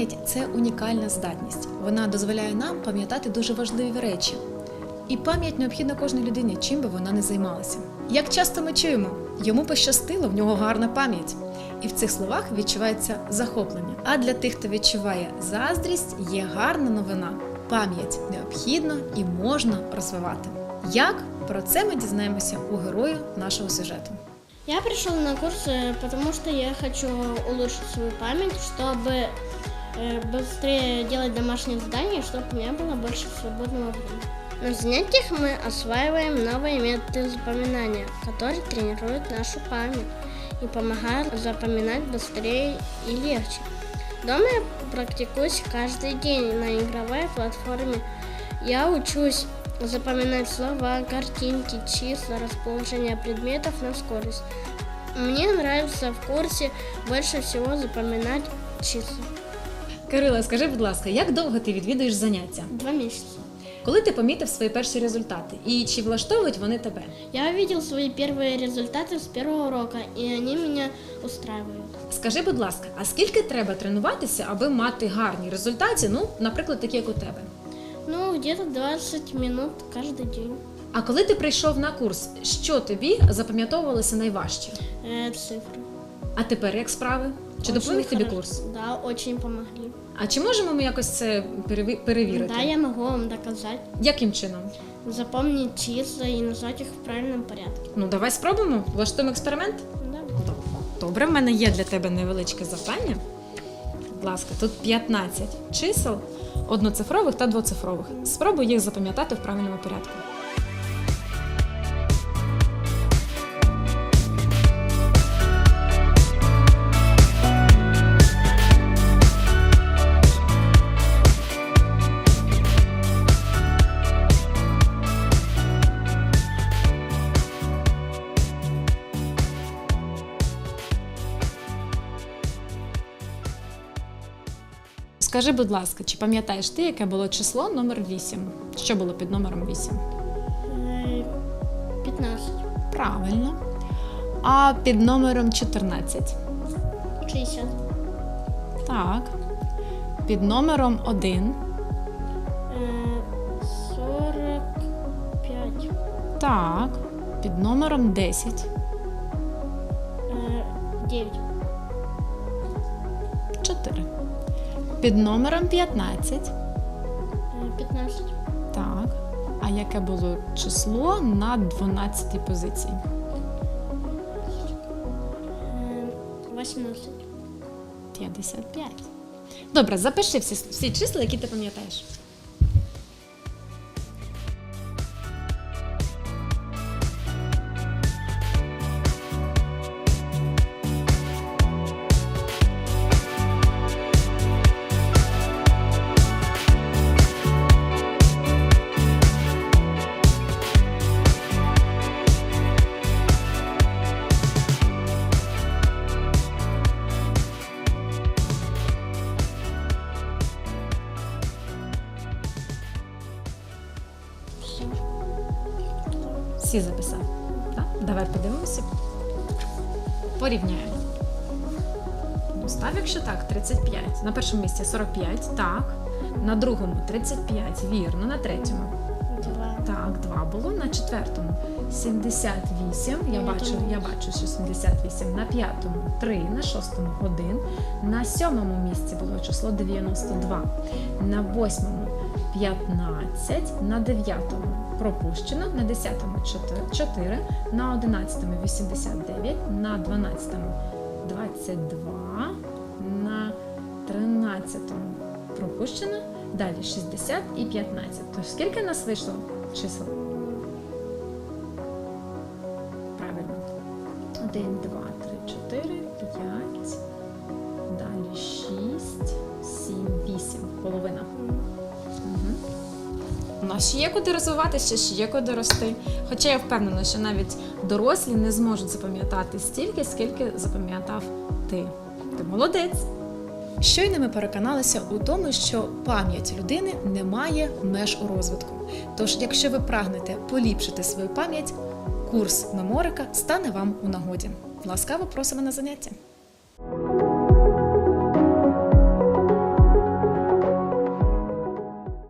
Пам'ять це унікальна здатність. Вона дозволяє нам пам'ятати дуже важливі речі. І пам'ять необхідна кожній людині, чим би вона не займалася. Як часто ми чуємо, йому пощастило, в нього гарна пам'ять. І в цих словах відчувається захоплення. А для тих, хто відчуває заздрість, є гарна новина. Пам'ять необхідно і можна розвивати. Як про це ми дізнаємося у герою нашого сюжету. Я пришел на курс, э, потому что я хочу улучшить свою память, чтобы э, быстрее делать домашние задания, чтобы у меня было больше свободного времени. На занятиях мы осваиваем новые методы запоминания, которые тренируют нашу память и помогают запоминать быстрее и легче. Дома я практикуюсь каждый день на игровой платформе. Я учусь запоминать слова, картинки, числа, расположение предметов на скорость. Мне нравится в курсе больше всего запоминать числа. Кирила, скажи, будь ласка, як довго ти відвідуєш заняття? Два месяца. Коли ти помітив свої перші результати? І чи влаштовують вони тебе? Я увидел свои первые результаты с первого урока, и они меня устраивают. Скажи, будь ласка, а скільки треба тренуватися, аби мати гарні результати? Ну, наприклад, такі, як у тебе? Ну, где-то 20 минут каждый день. А коли ти прийшов на курс, що тобі запам'ятовувалося найважче? Э, цифры. А тепер як справи? Чи допоміг Очень тобі хорошо. курс? Да, очень помогли. А чи можемо ми якось це переві- перевірити? Да, я могу вам доказать. Яким чином? Запомнить числа и назвать их в правильном порядке. Ну, давай спробуємо. Влаштуємо експеримент. Да. Добре, в мене є для тебе невеличке завдання. Будь ласка, тут 15 чисел одноцифрових та двоцифрових. Спробуй їх запам'ятати в правильному порядку. Скажи, будь ласка, чи пам'ятаєш ти, яке було число номер 8? Що було під номером 8? Э, 15. Правильно. А під номером 14? 60. Так. Під номером 1? Э, 45. Так. Під номером 10? Э, 9. 4. Під номером 15? Э, 15. Так. А яке було число на 12 позиції? Э, 18. 55. Добре, запиши всі, всі числа, які ти пам'ятаєш. Всі записав. Так? Давай подивимося. Порівняємо. Ну, Став, якщо так, 35. На першому місці 45, так. На другому 35, вірно, на третьому. 2. Так, 2 було. На четвертому 78. Я бачу, я бачу, що 78. На п'ятому 3, на шостому 1. На сьомому місці було число 92. На восьмому 15. На дев'ятому пропущено. На десятому 4. На одинадцятому 89. На дванадцятому 22. На тринадцятому пропущено. Далі 60 і 15. Тож скільки нас вийшло чисел? Правильно. 1, 2, 3, 4, 5. Далі 6, 7, 8. Половина. У нас ще є куди розвиватися, ще є куди рости. Хоча я впевнена, що навіть дорослі не зможуть запам'ятати стільки, скільки запам'ятав ти. Ти молодець. Щойно ми переконалися у тому, що пам'ять людини не має меж у розвитку. Тож, якщо ви прагнете поліпшити свою пам'ять, курс меморика стане вам у нагоді. Ласкаво просимо на заняття.